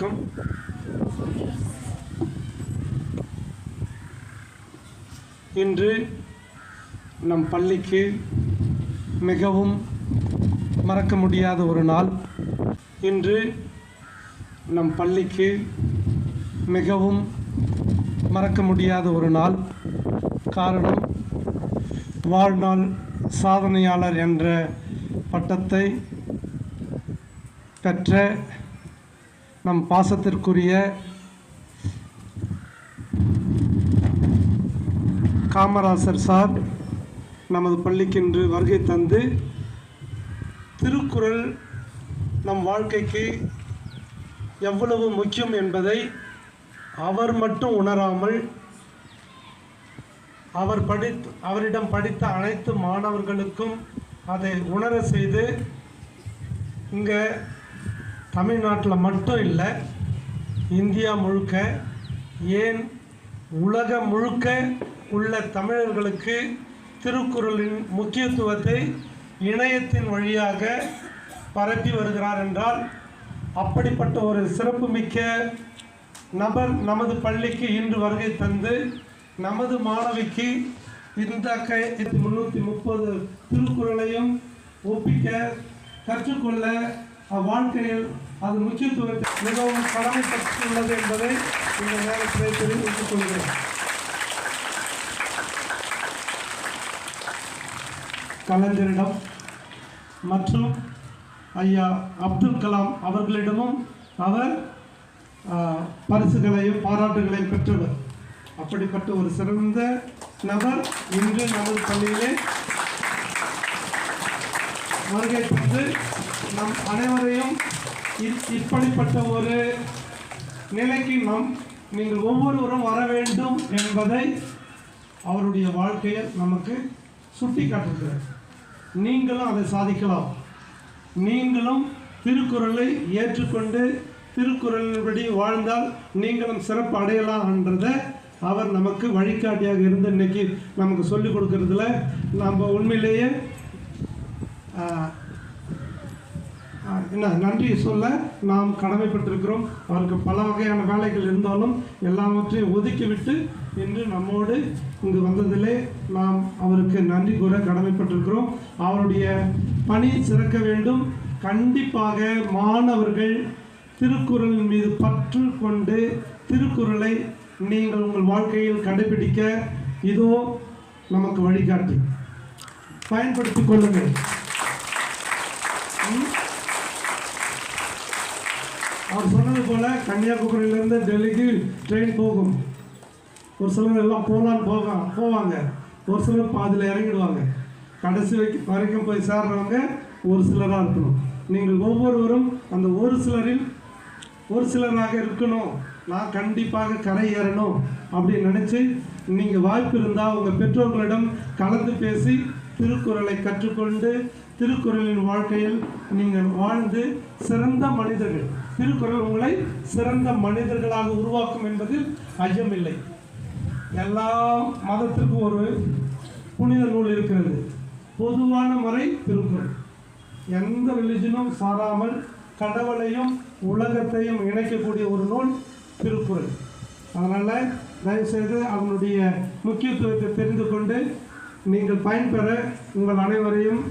வணக்கம் இன்று நம் பள்ளிக்கு மிகவும் மறக்க முடியாத ஒரு நாள். இன்று நம் பள்ளிக்கு மிகவும் மறக்க முடியாத ஒரு நாள். காரணம் வாழ்நாள் சாதனையாளர் என்ற பட்டத்தை பெற்ற நம் பாசத்திற்குரிய காமராசர் சார் நமது பள்ளிக்கென்று வருகை தந்து திருக்குறள் நம் வாழ்க்கைக்கு எவ்வளவு முக்கியம் என்பதை அவர் மட்டும் உணராமல் அவர் படித் அவரிடம் படித்த அனைத்து மாணவர்களுக்கும் அதை உணர செய்து இங்கே தமிழ்நாட்டில் மட்டும் இல்லை இந்தியா முழுக்க ஏன் உலகம் முழுக்க உள்ள தமிழர்களுக்கு திருக்குறளின் முக்கியத்துவத்தை இணையத்தின் வழியாக பரப்பி வருகிறார் என்றால் அப்படிப்பட்ட ஒரு சிறப்புமிக்க நபர் நமது பள்ளிக்கு இன்று வருகை தந்து நமது மாணவிக்கு இந்த க முன்னூற்றி முப்பது திருக்குறளையும் ஒப்பிக்க கற்றுக்கொள்ள வாழ்க்கையில் அது முக்கியத்துவத்தை மிகவும் கடமைப்பட்டுள்ளது என்பதை இந்த நேரத்தில் தெரிவித்துக் கொள்கிறேன். கலைஞரிடம் மற்றும் ஐயா அப்துல் கலாம் அவர்களிடமும் அவர் பரிசுகளையும் பாராட்டுகளையும் பெற்றவர். அப்படிப்பட்ட ஒரு சிறந்த நபர் இன்று நமது பள்ளியிலே வருகை தந்து நம் அனைவரையும் இப்படிப்பட்ட ஒரு நிலைக்கு நாம் நீங்கள் ஒவ்வொருவரும் வர வேண்டும் என்பதை அவருடைய வாழ்க்கையில் நமக்கு சுட்டி காட்டுகிறார் நீங்களும் அதை சாதிக்கலாம். நீங்களும் திருக்குறளை ஏற்றுக்கொண்டு திருக்குறளின்படி வாழ்ந்தால் நீங்களும் சிறப்பு அடையலாம் என்றதை அவர் நமக்கு வழிகாட்டியாக இருந்து இன்னைக்கு நமக்கு சொல்லிக் கொடுக்கறதுல நம்ம உண்மையிலேயே என்ன நன்றி சொல்ல நாம் கடமைப்பட்டிருக்கிறோம். அவருக்கு பல வகையான வேலைகள் இருந்தாலும் எல்லாவற்றையும் ஒதுக்கிவிட்டு இன்று நம்மோடு இங்கு வந்ததிலே நாம் அவருக்கு நன்றி கூற கடமைப்பட்டிருக்கிறோம். அவருடைய பணி சிறக்க வேண்டும். கண்டிப்பாக மாணவர்கள் திருக்குறளின் மீது பற்று கொண்டு திருக்குறளை நீங்கள் உங்கள் வாழ்க்கையில் கண்டுபிடிக்க இதோ நமக்கு வழிகாட்டி. பயன்படுத்திக் கொள்ளுங்கள். அவர் சொன்னது போல கன்னியாகுமரியிலேருந்து டெல்லிக்கு ட்ரெயின் போகும். ஒரு சிலர் எல்லாம் போகலான்னு போக போவாங்க. ஒரு சிலர் பாதியில் இறங்கிடுவாங்க. கடைசி வைக்க வரைக்கும் போய் சேர்றவங்க ஒரு சிலராக இருக்கணும். நீங்கள் ஒவ்வொருவரும் அந்த ஒரு சிலரில் ஒரு சிலராக இருக்கணும். நான் கண்டிப்பாக கரை ஏறணும் அப்படின்னு நினச்சி நீங்கள் வாய்ப்பு இருந்தால் உங்கள் பெற்றோர்களிடம் கலந்து பேசி திருக்குறளை கற்றுக்கொண்டு திருக்குறளின் வாழ்க்கையில் நீங்கள் வாழ்ந்து சிறந்த மனிதர்கள். திருக்குறள் உங்களை சிறந்த மனிதர்களாக உருவாக்கும் என்பதில் ஐயமில்லை எல்லா மதத்திற்கும் ஒரு புனித நூல் இருக்கிறது. பொதுவான முறை திருக்குறள். எந்த ரிலிஜனும் சாராமல் கடவுளையும் உலகத்தையும் இணைக்கக்கூடிய ஒரு நூல் திருக்குறள். அதனால் தயவுசெய்து அதனுடைய முக்கியத்துவத்தை தெரிந்து கொண்டு நீங்கள் பயன்பெற உங்கள் அனைவரையும்